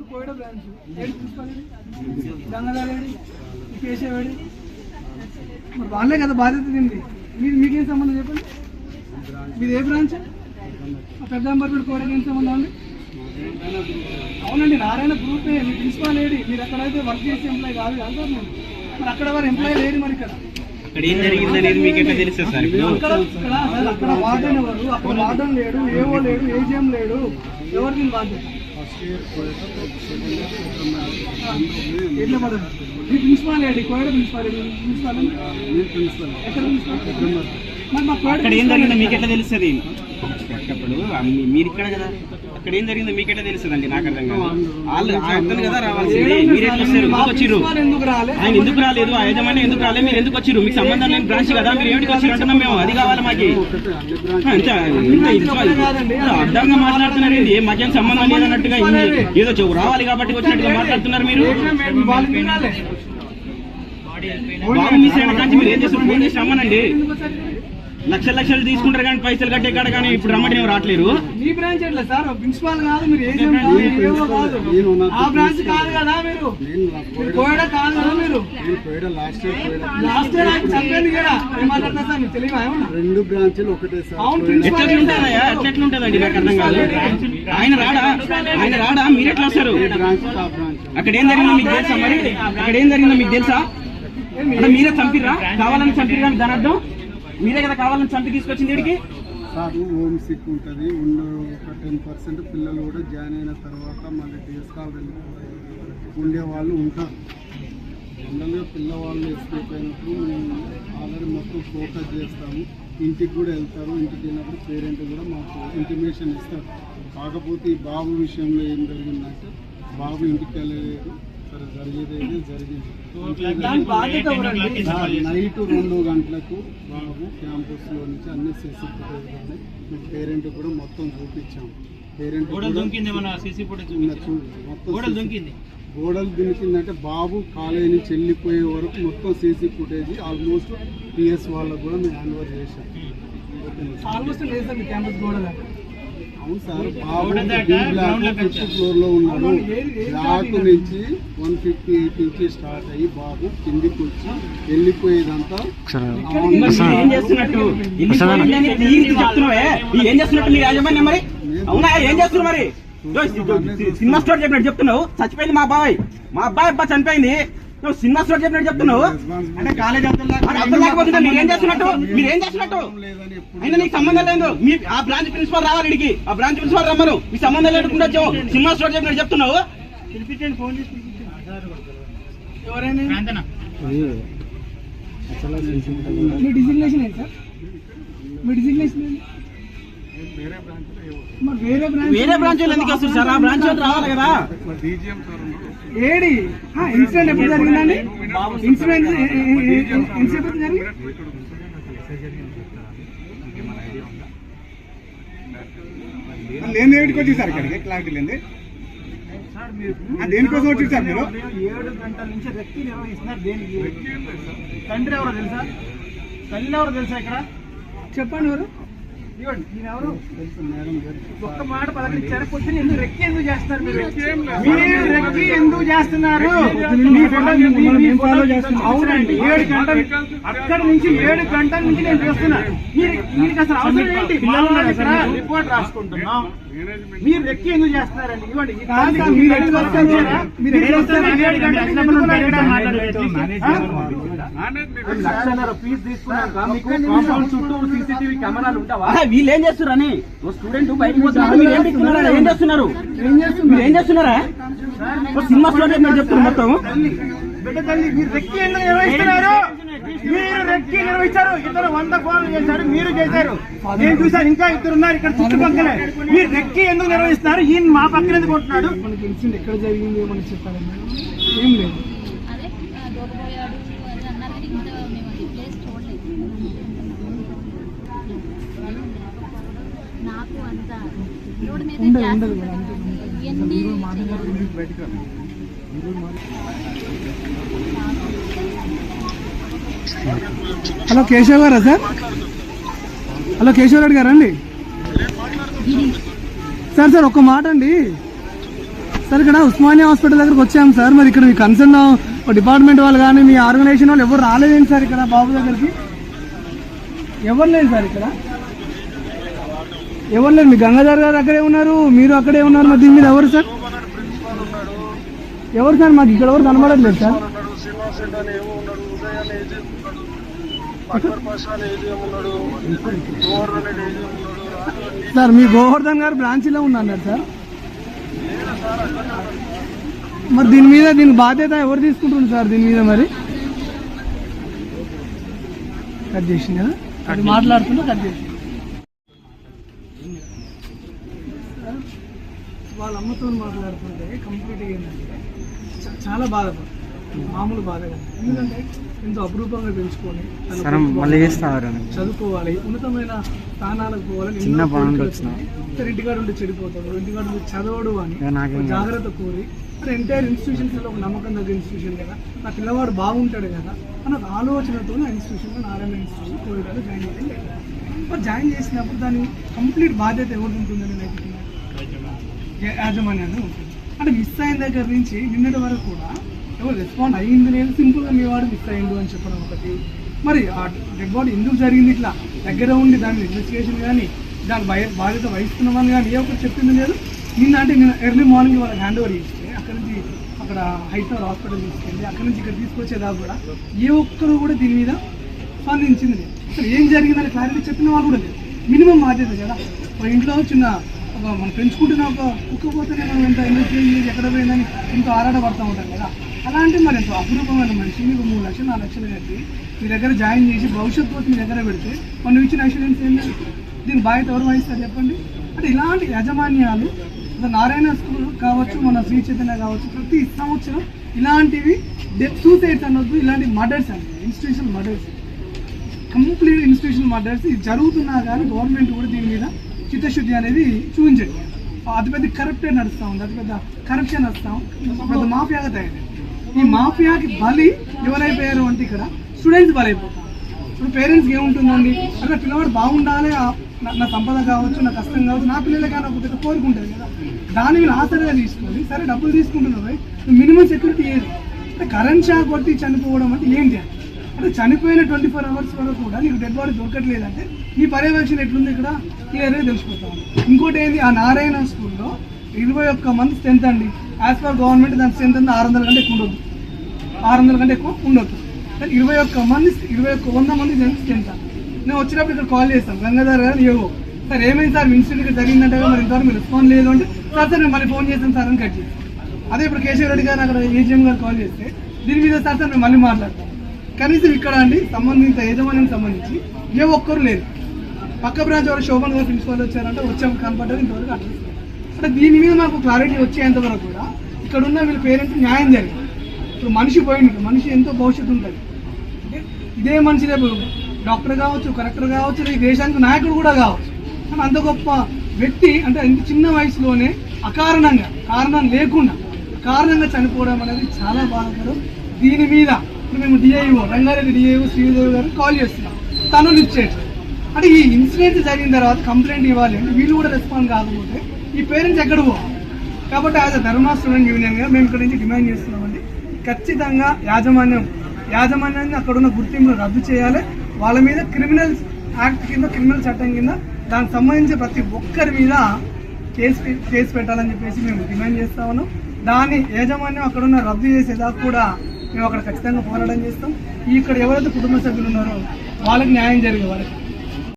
ఇప్పుడు కోయడ బ్రాంచ్. ఏడు ప్రిన్సిపల్ గంగాధరేడి కేశవేడి మరి వాళ్ళే కదా బాధ్యత తింది మీరు మీకేం సంబంధం చెప్పండి? మీది ఏ బ్రాంచ్? పెద్ద అంబర్పేట కోడకి ఏం సంబంధం అండి అవునండి నారాయణ గ్రూప్ మీ ప్రిన్సిపాల్ ఏడి. మీరు అక్కడైతే వర్క్ చేసే ఎంప్లాయ్ కాదు నేను మరి అక్కడ వారు ఎంప్లాయ్ లేడు మరి ఇక్కడ. అక్కడ ఏం జరిగింది అనేది మీకు ఎట్లా తెలుస్తుంది అక్కడ ఇక్కడ సార్ అక్కడ వార్డెన్ ఎవరు? అక్కడ వార్డెన్ లేడు ఏవో లేడు ఏజిఎం లేడు. ఎవరు దీని బాధ్యత ఎట్లా పడదు? మీ ప్రిన్సిపాల్ కోయడ ప్రిన్సిపాల్ ప్రిన్సిపాల్ ఎక్కడ ప్రిన్సిపాల్? మరి మా కోయడ అక్కడ ఏం జరిగిందో మీకు ఎట్లా తెలుస్తుంది మీరు ఇక్కడ కదా? అక్కడ ఏం జరిగిందో మీకు ఎట్లా తెలుస్తుంది అండి నాకు అర్థం కాదు. వాళ్ళు కదా రావాల్సింది. మీరు మా ఎందుకు రాలే ఆయన ఎందుకు రాలేదు? ఆ యజమాని ఎందుకు రాలేదు? మీరు ఎందుకు వచ్చిర్రు? మీకు సంబంధం లేని బ్రాంచ్ కదా? మీరు ఏమిటికి వచ్చిర్రు అంటున్నాం మేము? అది కావాలి మాకి? అర్థంగా మాట్లాడుతున్నారు ఏంది? మాకేం సంబంధం లేదన్నట్టుగా ఏదో చెవు రావాలి కాబట్టి వచ్చినట్టుగా మాట్లాడుతున్నారు మీరు? బాబు మీ సైడ్ నుంచి మీరు ఏం చేస్తారు ఫోన్ చేసి రమ్మనండి. వచ్చారు? లక్షలు లక్షలు తీసుకుంటారు కానీ పైసలు కట్టే కాడ కానీ ఇప్పుడు రమ్మని ఏం రావట్లేరు? మీ బ్రాంచ్ ఎట్లా సార్? ప్రిన్సిపాల్ కాదు మీరు కాదు ఆ బ్రాంచ్ కాదు కదా మీరు. కాదు కదా మీరు? లాస్ట్ ఇయర్ లాస్ట్ ఇయర్ ఆయన చంపేది కదా ఏం మాట్లాడతా సార్? మీకు తెలియదా ఏమన్నా? రెండు బ్రాంచ్లు ఒకటే సార్. అవును ప్రిన్సిపాల్ ఎట్లెట్లుంటుందయ్యా ఎట్లెట్లుంటుందండి నాకు అర్థం కాదు. ఆయన రాడా? ఆయన రాడా? మీరు ఎట్లా వస్తారు? అక్కడ ఏం జరిగిందో మీకు తెలుసా మరి? అక్కడ ఏం జరిగిందో మీకు తెలుసా? మీరే చంపిర్రా? కావాలని చంపిర్రా దాని అర్థం? మీరే కదా కావాలని చంపి తీసుకొచ్చింది వీడికి? సార్ హోమ్ సిక్ ఉంటుంది. ఉన్న ఒక టెన్ పర్సెంట్ పిల్లలు కూడా జాయిన్ అయిన తర్వాత మళ్ళీ డేస్ ఉండేవాళ్ళు ఉండే వాళ్ళు ఉంటారు. జనరల్గా పిల్లవాళ్ళు ఎస్కేప్ అయినప్పుడు మేము ఆల్రెడీ మొత్తం ఫోకస్ చేస్తాము. ఇంటికి కూడా వెళ్తారు. ఇంటికి వెళ్ళినప్పుడు పేరెంట్ కూడా మాకు ఇంటిమేషన్ ఇస్తారు. కాకపోతే ఈ బాబు విషయంలో ఏం జరిగిందంటే బాబు ఇంటికి వెళ్ళలేదు. జరిగేది నైట్ రెండు గంటలకు బాబు క్యాంపస్లో నుంచి అన్ని సీసీ ఫుటేజ్ మేము పేరెంట్ కూడా మొత్తం చూపించాం. పేరెంట్ మొత్తం గోడలు దునికిందంటే బాబు కాలేజీ నుంచి వెళ్ళిపోయే వరకు మొత్తం సీసీ ఫుటేజ్ ఆల్మోస్ట్ పిఎస్ వాళ్ళకు కూడా మేము హ్యాండ్ ఓవర్ చేశాం? ఆల్మోస్ట్ లేదు క్యాంపస్ గోడ దాకా అవును. సార్ బాబు బ్లాక్ ఫిఫ్త్ ఫ్లోర్లో ఉన్నాడు. బ్లాక్ నుంచి వన్ ఫిఫ్టీ ఎయిట్ నుంచి స్టార్ట్ అయ్యి బాబు కిందికి వచ్చి వెళ్ళిపోయేదంతా ఏం చేస్తున్నట్టు? చేస్తున్నట్టు మీరు యాజమాన్యం మరి? అవునా? ఏం చేస్తున్నారు మరి? సినిమా స్టోర్ చెప్పినట్టు చెప్తున్నావు. చచ్చిపోయింది మా అబ్బాయి మా అబ్బాయి అబ్బా చనిపోయింది. నువ్వు సినిమా స్టోర్ చెప్పినట్టు చెప్తున్నావు? అంటే కాలేజ్ మరి అర్థం లేకపోతుంటే మీరు ఏం చేస్తున్నట్టు? మీరు ఏం చేస్తున్నట్టు అయినా నీకు సంబంధం లేదు. మీ ఆ బ్రాంచ్ ప్రిన్సిపల్ రావాలి ఇడికి. ఆ బ్రాంచ్ ప్రిన్సిపల్ రమ్మను. మీ సంబంధం లేకుండా వచ్చావు. సినిమా స్టోర్ చెప్పినట్టు చెప్తున్నావు. ఎవరైనా? మీ డిజిగ్నేషన్ ఏంటి సార్? మీ డిజిగ్నేషన్ ఏంటి? మరి వేరే బ్రాంచ్ వేరే బ్రాంచ్ వాళ్ళు ఎందుకు వస్తారు సార్ ఆ బ్రాంచ్ వాళ్ళు రావాలి కదా ఏడి ఇన్సిడెంట్ ఎప్పుడు జరిగిందండి ఇన్సిడెంట్ ఇన్సిడెంట్ ఎప్పుడు జరిగింది లేని ఏడికి వచ్చి సార్ ఇక్కడికి క్లారిటీ లేని దేనికోసం వచ్చి సార్ మీరు ఏడు గంటల నుంచి రెక్కి నిర్వహిస్తున్నారు దేనికి తండ్రి ఎవరో తెలుసా తల్లి ఎవరో తెలుసా ఇక్కడ చెప్పండి ఎవరు ఇవ్వండి నేను ఎవరు? ఒక్క మాట పలకరించారు పొద్దున ఎందుకు రెక్కి ఎందుకు చేస్తున్నారు మీరు? మీరు రెక్కి ఎందుకు చేస్తున్నారు? అవునండి. ఏడు గంటలు అక్కడ నుంచి ఏడు గంటల నుంచి నేను చూస్తున్నా. మీరు మీకు అసలు అవసరం ఏంటి? రిపోర్ట్ రాసుకుంటున్నాం. మీరు రెక్కి ఎందుకు చేస్తున్నారండి? ఇవ్వండి మీరు? మీరు ఫీజు తీసుకున్నాక మీకు? కాంపౌండ్ చుట్టూ సీసీటీవీ కెమెరాలు ఉంటావా? వీళ్ళు ఏం చేస్తున్నారు అని ఓ స్టూడెంట్ బయటకు పోతున్నారు? మీరు ఏం చేస్తున్నారా? ఏం చేస్తున్నారు? ఏం చేస్తున్నారు? మీరు ఏం చేస్తున్నారా? ఓ సినిమా స్టోర్ చెప్పినట్టు చెప్తున్నారు మొత్తం. బిడ్డ తల్లి మీరు రెక్కి ఎందుకు నిర్వహిస్తున్నారు? మీరు రెక్కి నిర్వహించారు. ఇద్దరు వంద ఫోన్లు చేశారు మీరు చేశారు. నేను చూశాను ఇంకా ఇద్దరు ఉన్నారు ఇక్కడ చుట్టుపక్కల. మీరు రెక్కి ఎందుకు నిర్వహిస్తున్నారు? ఈయన మా పక్కన ఎందుకు ఉంటున్నాడు? మనకి ఇన్సిడెంట్ ఎక్కడ జరిగింది ఏమని చెప్పాలి? ఏం లేదు. నాకు అంత రోడ్డు మీద ఉండదు, గ్యాస్ ఉండదు ఉంటుంది. మేడం, ఇవన్నీ చేయాలి. హలో కేశవ్ గారా సార్? హలో కేశవరెడ్డి గారా అండి? సార్ సార్ ఒక్క మాట అండి. సార్ ఇక్కడ ఉస్మానియా హాస్పిటల్ దగ్గరకు వచ్చాము సార్. మరి ఇక్కడ మీ కన్సర్న్ డిపార్ట్మెంట్ వాళ్ళు కానీ మీ ఆర్గనైజేషన్ వాళ్ళు ఎవరు రాలేదేంటి సార్ ఇక్కడ బాబు దగ్గరికి? ఎవరు లేదు సార్ ఇక్కడ? ఎవరు లేదు మీ గంగాధర్ గారు అక్కడే ఉన్నారు మీరు అక్కడే ఉన్నారు మరి దీని మీద ఎవరు సార్? ఎవరు సార్? మాకు ఇక్కడ ఎవరు కనబడట్లేదు సార్. అక్బర్ పాషా ఉన్నాడు గోవర్ధన్ రెడ్డి ఉన్నాడు సార్ మీ గోవర్ధన్ గారు బ్రాంచ్లో ఉన్నారు సార్? మరి దీని మీద దీని బాధ్యత ఎవరు తీసుకుంటున్నారు సార్ దీని మీద మరి? కట్ చేసింది కదా? అది మాట్లాడుతున్నా కట్ చేసి వాళ్ళ అమ్మతో మాట్లాడుతుంటే కంప్లీట్గా ఏంటంటే చాలా బాధపడు మామూలు బాధ ఎందుకంటే ఎంతో అపురూపంగా పెంచుకొని చదువుకోవాలి. ఉన్నతమైన స్థానాలకు పోవాలి చిన్న ఇంటికాడ ఉండి చెడిపోతాడు ఇంటికాడ ఉండి చదవడు అని. జాగ్రత్త కోరి అంటే ఎంటైర్ ఇన్స్టిట్యూషన్స్లో ఒక నమ్మకం దగ్గర ఇన్స్టిట్యూషన్ కదా. నా పిల్లవాడు బాగుంటాడు కదా అన్న ఒక ఆలోచనతో నా ఇన్స్టిట్యూషన్ నారాయణ ఇన్స్టిట్యూషన్ కోరికలో జాయిన్ చేయడం మరి జాయిన్ చేసినప్పుడు దాని కంప్లీట్ బాధ్యత ఎవరు ఉంటుందని నాకు యాజమాన్యాన్ని ఉంటుంది. అంటే మిస్ అయిన దగ్గర నుంచి నిన్నటి వరకు కూడా ఎవరు రెస్పాండ్ అయ్యింది లేదు సింపుల్గా మీ వాడు మిస్ అయ్యిండు అని చెప్పడం ఒకటి. మరి ఆ డెడ్ బాడీ ఎందుకు జరిగింది ఇట్లా? దగ్గర ఉండి దాని ఇన్వెస్టిగేషన్ కానీ దాని భయ బాధ్యత వహిస్తున్నామని కానీ ఏ ఒకటి చెప్పింది లేదు. నిన్న అంటే నేను ఎర్లీ మార్నింగ్ వాళ్ళకి హ్యాండ్ ఓవర్ చేస్తే అక్కడ నుంచి అక్కడ హైదరాబాద్ హాస్పిటల్ తీసుకెళ్ళి అక్కడ నుంచి ఇక్కడ తీసుకొచ్చేదాకా కూడా ఏ ఒక్కరు కూడా దీని మీద స్పందించింది లేదు. అసలు ఏం జరిగిందని క్లారిటీ చెప్పిన వాళ్ళు కూడా లేదు. మినిమం బాధ్యత కదా. ఒక ఇంట్లో చిన్న ఒక మనం పెంచుకుంటున్న ఒక కుక్క పోతేనే మనం ఎంత ఇన్వెస్టిగేట్ చేసి ఎక్కడ పోయిందని ఎంతో ఆరాటపడతా ఉంటాం కదా. అలాంటి మరి ఎంతో అపురూపమైన మనిషి మీకు మూడు లక్షలు నాలుగు లక్షలు కట్టి మీ దగ్గర జాయిన్ చేసి భవిష్యత్తు కోసం మీ దగ్గర పెడితే మనం ఇచ్చిన అష్యూరెన్స్ ఏంటి దీని బాధ్యత ఎవరు వహిస్తారు చెప్పండి? అంటే ఇలాంటి యాజమాన్యాలు నారాయణ స్కూల్ కావచ్చు మన శ్రీ చైతన్య కావచ్చు ప్రతి సంవత్సరం ఇలాంటివి సూసైడ్స్ అనొద్దు ఇలాంటి మర్డర్స్ అండి. Institution murders complete institution murders ఇది జరుగుతున్నా కానీ గవర్నమెంట్ కూడా దీని మీద చిత్తశుద్ధి అనేది చూపించండి అతిపెద్ద కరప్టెడ్ నడుస్తూ ఉంది అతిపెద్ద కరప్షన్ నడుస్తూ ఉంది. పెద్ద మాఫియాగా తయారైంది. ఈ మాఫియాకి బలి ఎవరైపోయారు అంటే ఇక్కడ స్టూడెంట్స్ బలైపోతారు. ఇప్పుడు పేరెంట్స్కి ఏముంటుందండి? అక్కడ పిల్లవాడు బాగుండాలి నా- నా సంపద కావచ్చు నా కష్టం కావచ్చు నా పిల్లలకైనా ఒక పెద్ద కోరుకుంటుంది కదా. దాని మీద ఆసరగా తీసుకొని సరే డబ్బులు తీసుకుంటున్నావు మినిమం సెక్యూరిటీ ఏది? అంటే కరెంట్ షాక్ కొట్టి చనిపోవడం అంటే ఏంటి అంటే చనిపోయిన ట్వంటీ ఫోర్ అవర్స్ వరకు కూడా నీకు డెడ్ బాడీ దొరకట్లేదంటే నీ పర్యవేక్షణ ఎట్లుంది ఇక్కడ? క్లియర్గా తెలిసిపోతాం ఇంకోటి ఏంది? ఆ నారాయణ స్కూల్లో ఇరవై ఒక్క మంది స్ట్రెంత్ అండి. యాజ్ పర్ గవర్నమెంట్ దాని స్ట్రెంత్ అంతా ఆరు వందల కంటే ఎక్కువ ఉండొద్దు. ఆరు వందల కంటే ఎక్కువ ఉండొద్దు. కానీ ఇరవై ఒక్క మంది ఇరవై ఒక్క వంద మంది స్ట్రెంత్ నేను వచ్చినప్పుడు ఇక్కడ కాల్ చేస్తాను గంగాధర్ గారు ఏవో సార్ ఏమైంది సార్? ఇన్సిడెంట్ ఇక్కడ జరిగిందంటే మరి ఇంతవరకు మీరు రెస్పాండ్ లేదు అంటే సార్ సార్ నేను మళ్ళీ ఫోన్ చేస్తాను సార్ అని కట్ చేసి అదే ఇప్పుడు కేశవ రెడ్డి గారు అక్కడ ఏజీఎం గారు కాల్ చేస్తే దీని మీద సార్ సార్ మేము మళ్ళీ మాట్లాడతాం. కనీసం ఇక్కడ అండి సంబంధించిన యజమానికి సంబంధించి ఏ ఒక్కరు లేదు పక్క బ్రాంచ్ వారు శోభన్ గారు ప్రిన్సిపల్ వచ్చారంటే వచ్చాము కనపడ్డారు ఇంతవరకు అట్లా అంటే దీని మీద మాకు క్లారిటీ వచ్చేంత వరకు కూడా ఇక్కడ ఉన్న వీళ్ళ పేరెంట్స్ న్యాయం జరిగింది. ఇప్పుడు మనిషి పోయింది మనిషి ఎంతో భవిష్యత్తు ఉంటుంది. అంటే ఇదే మనిషి రేపు డాక్టర్ కావచ్చు కలెక్టర్ కావచ్చు ఈ దేశానికి నాయకుడు కూడా కావచ్చు. కానీ అంత గొప్ప వ్యక్తి అంటే ఇంత చిన్న వయసులోనే అకారణంగా కారణం లేకుండా కారణంగా చనిపోవడం అనేది చాలా బాధాకరం. దీని మీద ఇప్పుడు మేము డిఐఓ రంగారెడ్డి డిఐఓ శ్రీదేవి గారు కాల్ చేస్తున్నాం. తను లిఫ్ట్ చేయట్లేదు అంటే ఈ ఇన్సిడెంట్ జరిగిన తర్వాత కంప్లైంట్ ఇవ్వాలి అంటే వీళ్ళు కూడా రెస్పాండ్ కాకపోతే ఈ పేరెంట్స్ ఎక్కడ పోవాలి? కాబట్టి యాజ్ అ ధర్మా స్టూడెంట్ యూనియన్గా మేము ఇక్కడ నుంచి డిమాండ్ చేస్తున్నామండి. ఖచ్చితంగా యాజమాన్యం యాజమాన్యాన్ని అక్కడ ఉన్న గుర్తింపును రద్దు చేయాలి. వాళ్ళ మీద క్రిమినల్ యాక్ట్ కింద క్రిమినల్ చట్టం కింద దానికి సంబంధించి ప్రతి ఒక్కరి మీద కేసు కేసు పెట్టాలని చెప్పేసి మేము డిమాండ్ చేస్తా ఉన్నాం. దాని యాజమాన్యం అక్కడ ఉన్న రద్దు చేసేదాకా కూడా మేము అక్కడ ఖచ్చితంగా పోరాటం చేస్తాం. ఇక్కడ ఎవరైతే కుటుంబ సభ్యులు ఉన్నారో వాళ్ళకి న్యాయం జరిగే వాళ్ళకి